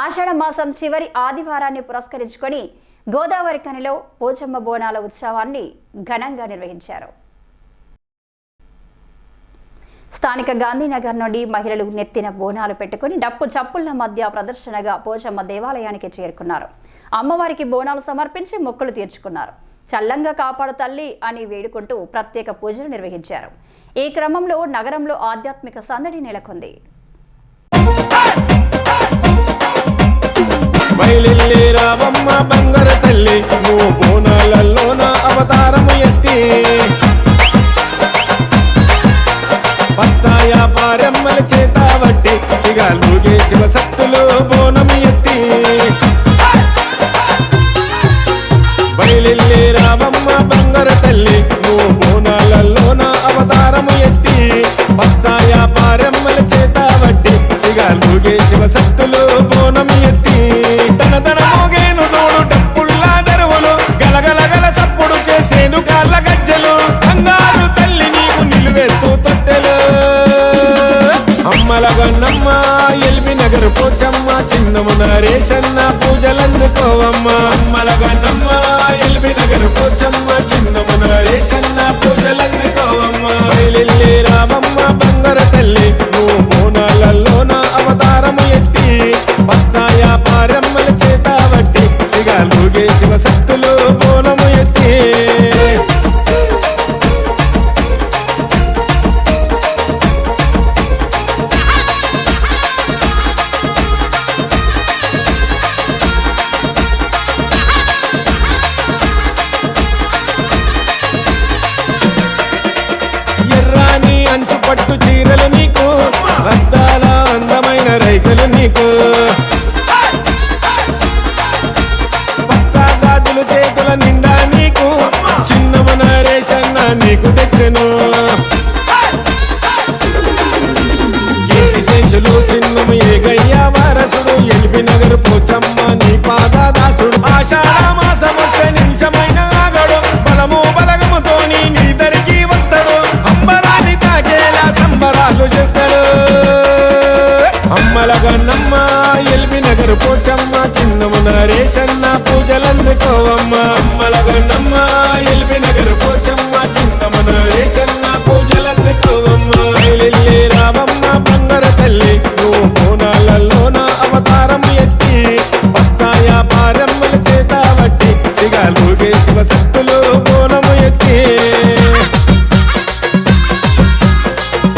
ఆషాఢ మాసం చివరి ఆదివారాన్ని పురస్కరించుకొని గోదావరి కనిలో పోచమ్మ బోనాల ఉత్సవాన్ని ఘనంగా నిర్వహించారు. స్థానిక గాంధీనగర్ నుండి మహిళలు నెత్తిన బోనాలు పెట్టుకుని డప్పు చప్పుళ్ళ మధ్య ప్రదర్శనగా పోచమ్మ దేవాలయానికి చేరుకున్నారు. అమ్మవారికి బోనాలు సమర్పించి మొక్కులు తీర్చుకున్నారు. చల్లంగా కాపాడు తల్లి అని వేడుకుంటూ ప్రత్యేక పూజలు నిర్వహించారు. ఈ క్రమంలో నగరంలో ఆధ్యాత్మిక సందడి నెలకొంది. బయలిల్లి రావమ్మ బంగార తల్లి నువ్వు బోనాలలోన అవతారము ఎత్తి. పచ్చాయ పారెమ్మల చేత వట్టి సిగాలుగే శివశక్తులు బోనము ఎత్తి. బయలిల్లి రావమ్మ బంగార తల్లి నువ్వు బోనాలలోన అవతారము ఎత్తి. అమ్మల ఎల్బి నగర్ పోచమ్మ చిన్నమున రేషన్న పూజలందుకోవమ్మ అమ్మలగన్నమ్మ ఎల్బి నగర్ పోచమ్మ చిన్నమున రేషన్న పూజలందుకోవమ్మ రామమ్మ బంగార తల్లి నువ్వు అవతారం అవతారము ఎత్తి పచ్చాయ పారమ్మల చేత వట్టి సిగాలుగే శివ ఆషాఢ మాసం వస్తే నిమిషమైన ఆగడు. బలము బలగముతో నీ దరికి వస్తాడు. అంబరాన్ని తాకేలా సంబరాలు చేస్తాడు. అమ్మల గన్నమ్మ ఎల్బి నగర్ పోచమ్మ చిన్నము రేషన్న పూజలందుకోవమ్మ. అమ్మల గన్నమ్మ के